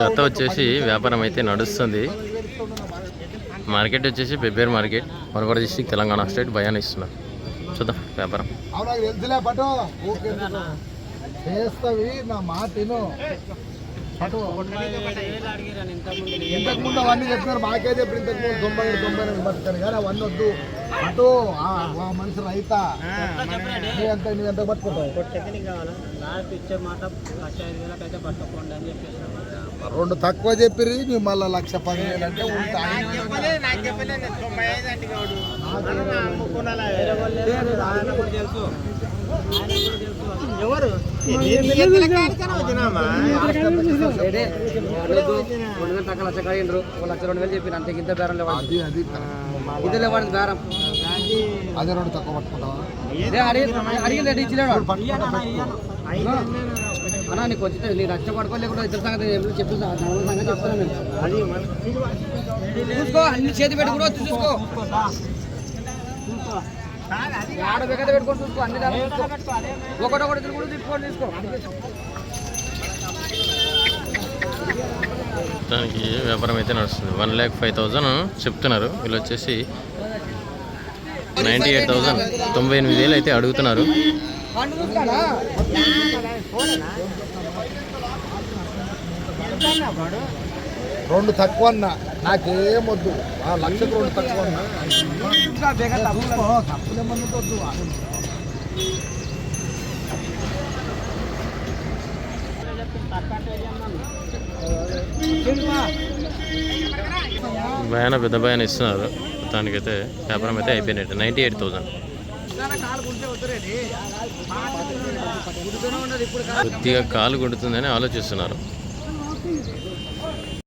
జత వచ్చేసి వ్యాపారం అయితే నడుస్తుంది. మార్కెట్ వచ్చేసి పెబ్బేరు మార్కెట్ మరొక డిస్టిక్ తెలంగాణ స్టేట్ భయాన్ని ఇస్తున్నారు చూద్దాం వ్యాపారం. చేస్తావి నా ఇంతకు ముందు? అవన్నీ చెప్పినారు. మాకే చెప్పిన ఇంతకు ముందు తొంభై ఏడు తొంభై ఎనిమిది బతుకాను కానీ అవన్నీ వద్దు. అటు మనిషి రైతా. ఎంత నీ? ఎంత పట్టుకుంటావు. రెండు తక్కువ చెప్పిరి నువ్వు మళ్ళీ లక్ష పదివేలు అంటే ఉంటా. వేరే వాళ్ళు లేరు, ఆయన కూడా తెలుసు. ఆయన కూడా తెలుసు. ఎవరు? రెండు వేలు తక్కువ లక్ష కడిగిండ్రు ఒక లక్ష రెండు వేలు చెప్పిన అంతే ఇంత బేరం లేవు? అది అది ఇదే లేవాడి బేరం. అదే రెండు తక్కువ పట్టుకుంటావా? అడిగి రెడీ ఇచ్చినాడు పట్టుకుంటా అన్నా నీకు వచ్చితే నీ లక్ష పడుకోలేకుండా ఇద్దరు సంగతి నలుగురు సంగతి చెప్తాను నేను చూసుకో అన్ని చేతి పెట్టి కూడా వచ్చి చూసుకో. ఆడ పెట్టుకొని చూసుకో అన్ని ఒకటొకటి తిరుగుడు తిప్పుకొని తీసుకో దానికి వ్యాపారం అయితే నడుస్తుంది వన్ ల్యాక్ ఫైవ్ థౌజండ్ చెప్తున్నారు వీళ్ళు వచ్చేసి నైంటీ ఎయిట్ థౌజండ్ తొంభై ఎనిమిది వేలు అయితే అడుగుతున్నారు రెండు తక్కువ అన్నా నాకేం వద్దు. ఆ లక్షకు రెండు తక్కువ అన్నా భయాన పెద్ద భయాన్ని ఇస్తున్నారు. దానికైతే వ్యాపారం అయితే అయిపోయినట్టు. నైంటీ ఎయిట్ థౌజండ్ కొద్దిగా కాలు కొడుతుందని ఆలోచిస్తున్నారు.